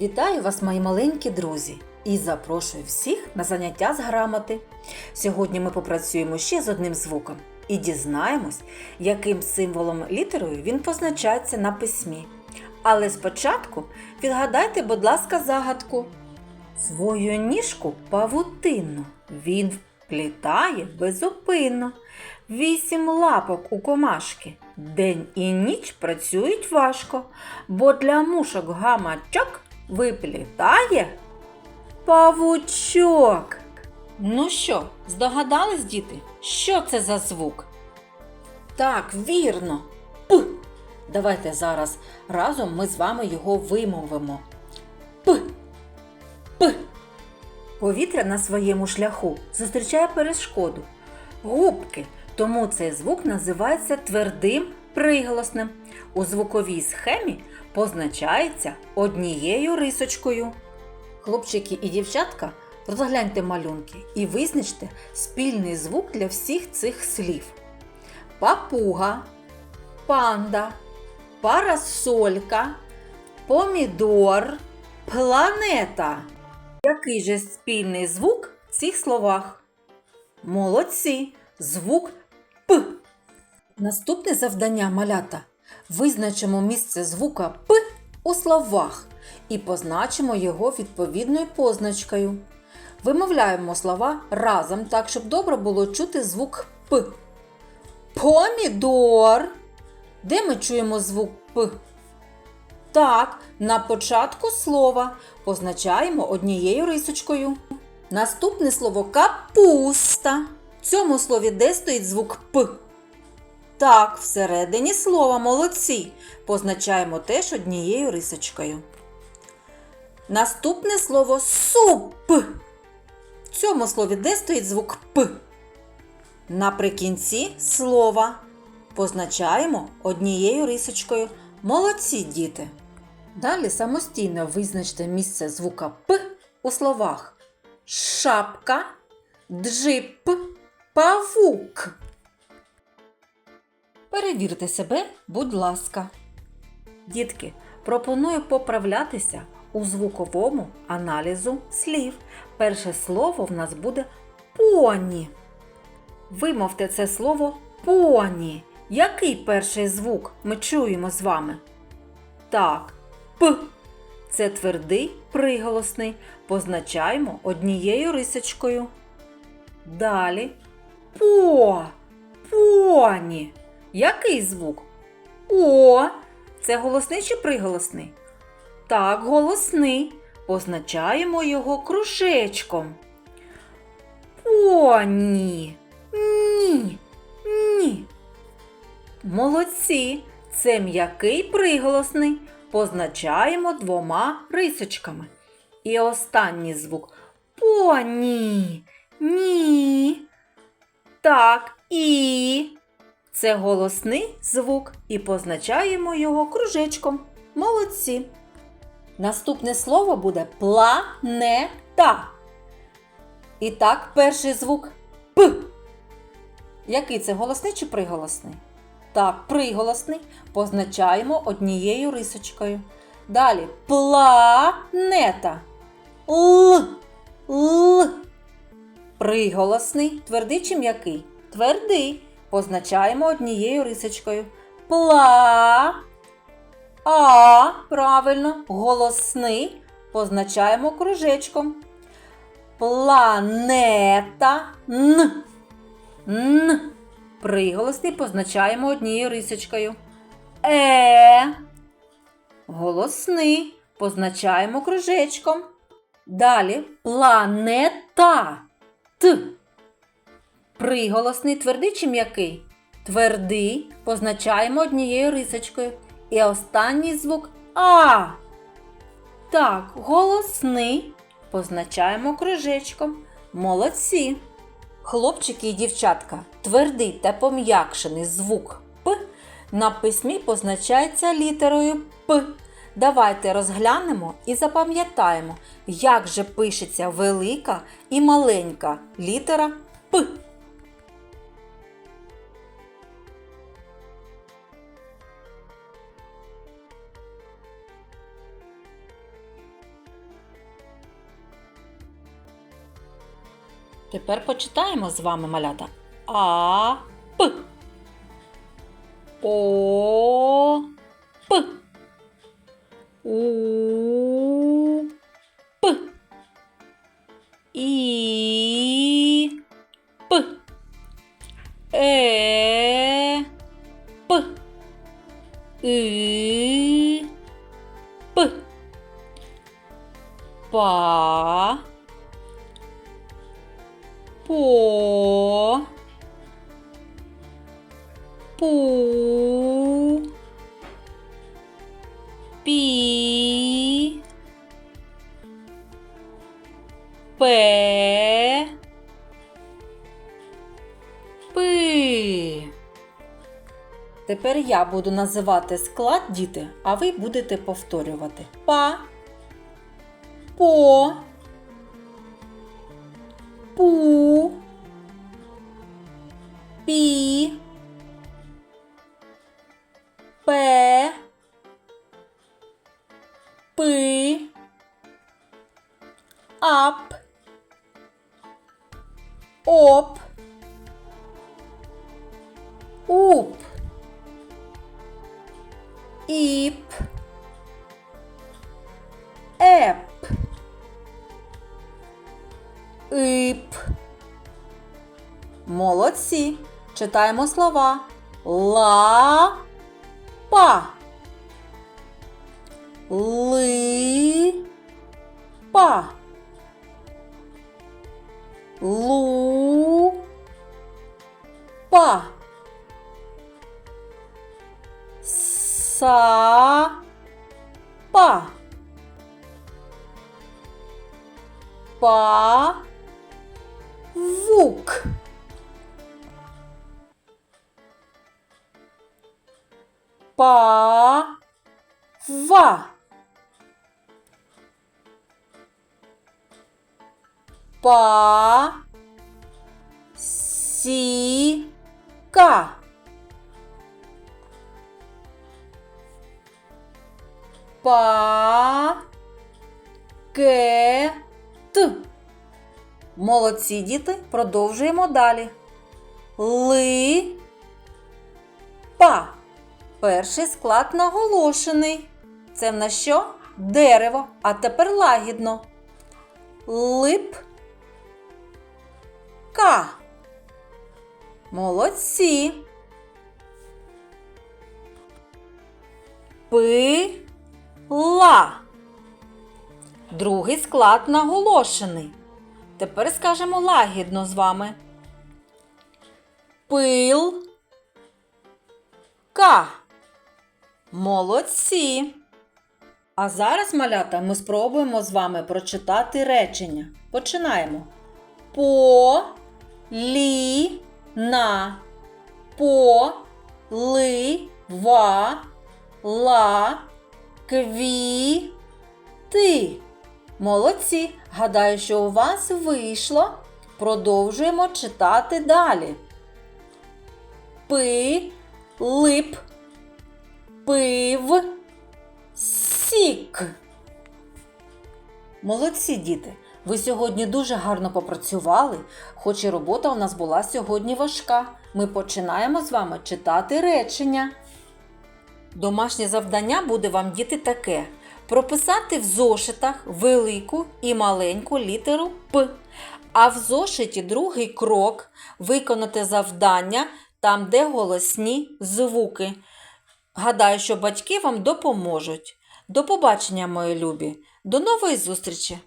Вітаю вас, мої маленькі друзі, і запрошую всіх на заняття з грамоти. Сьогодні ми попрацюємо ще з одним звуком і дізнаємось, яким символом літерою він позначається на письмі. Але спочатку відгадайте, будь ласка, загадку. Свою ніжку павутинну він вплітає безупинно. Вісім лапок у комашки. День і ніч працюють важко, бо для мушок гамачок виплітає павучок. Ну що, здогадались, діти, що це за звук? Так, вірно. П. Давайте зараз разом ми з вами його вимовимо. П. П. Повітря на своєму шляху зустрічає перешкоду. Губки. Тому цей звук називається твердим приголосним. У звуковій схемі позначається однією рисочкою. Хлопчики і дівчатка, розгляньте малюнки і визначте спільний звук для всіх цих слів: папуга, панда, парасолька, помідор, планета. Який же спільний звук в цих словах? Молодці! Звук П. Наступне завдання малята. Визначимо місце звука П у словах і позначимо його відповідною позначкою. Вимовляємо слова разом так, щоб добре було чути звук П. Помідор. Де ми чуємо звук П? Так, на початку слова позначаємо однією рисочкою. Наступне слово капуста. В цьому слові де стоїть звук П? Так, всередині слова молодці. Позначаємо теж однією рисочкою. Наступне слово суп. В цьому слові де стоїть звук П? Наприкінці слова позначаємо однією рисочкою. Молодці діти. Далі самостійно визначте місце звука П у словах шапка, джип, павук. Перевірте себе, будь ласка. Дітки, пропоную поправлятися у звуковому аналізу слів. Перше слово в нас буде поні. Вимовте це слово поні. Який перший звук ми чуємо з вами? Так, П. Це твердий приголосний. Позначаємо однією рисочкою. Далі по. Поні. Який звук? О. Це голосний чи приголосний? Так, голосний. Позначаємо його кружечком. Поні. Ні. Ні. Молодці. Це м'який приголосний. Позначаємо двома рисочками. І останній звук поні. Ні. Так, і. Це голосний звук і позначаємо його кружечком. Молодці. Наступне слово буде планета. І так, перший звук П. Який це голосний чи приголосний? Так, приголосний позначаємо однією рисочкою. Далі планета. Л. Л. Приголосний. Твердий чи м'який? Твердий. Позначаємо однією рисочкою. Пла. А. Правильно. Голосний. Позначаємо кружечком. Планета. Н. Н. Приголосний позначаємо однією рисочкою. Е. Голосний позначаємо кружечком. Далі планета. Т. Приголосний твердий чи м'який? Твердий позначаємо однією рисочкою. І останній звук А. Так, голосний позначаємо кружечком. Молодці. Хлопчики і дівчатка, твердий та пом'якшений звук П на письмі позначається літерою П. Давайте розглянемо і запам'ятаємо, як же пишеться велика і маленька літера П. Тепер почитаємо з вами малята. А, П. О, П. У, П. І, П. Е, П. И, П. Па. По. Пу. Пі. Пе. Пи. Тепер я буду називати склад діти, а ви будете повторювати. Па. По. Уп. Іп. Еп. Ип. Молодці. Читаємо слова. Ла. Па. Ли. Па. Лу. Па. Са. Па. Па. Вук. Па. Ва. Па. Си. Ка. Па. Ке. Т. Молодці діти. Продовжуємо далі. Ли. Па. Перший склад наголошений. Це в нас що? Дерево. А тепер лагідно. Лип. Ка. Молодці. Пи. Ла. Другий склад наголошений. Тепер скажемо лагідно з вами. Пил. Ка. Молодці. А зараз, малята, ми спробуємо з вами прочитати речення. Починаємо. По лі на по ли ва ла кві ти. Молодці! Гадаю, що у вас вийшло. Продовжуємо читати далі. Пи, лип, пив, сік. Молодці діти! Ви сьогодні дуже гарно попрацювали, хоч і робота у нас була сьогодні важка. Ми починаємо з вами читати речення. Домашнє завдання буде вам діти таке: прописати в зошитах велику і маленьку літеру П. А в зошиті другий крок виконати завдання там, де голосні звуки. Гадаю, що батьки вам допоможуть. До побачення, мої любі! До нової зустрічі!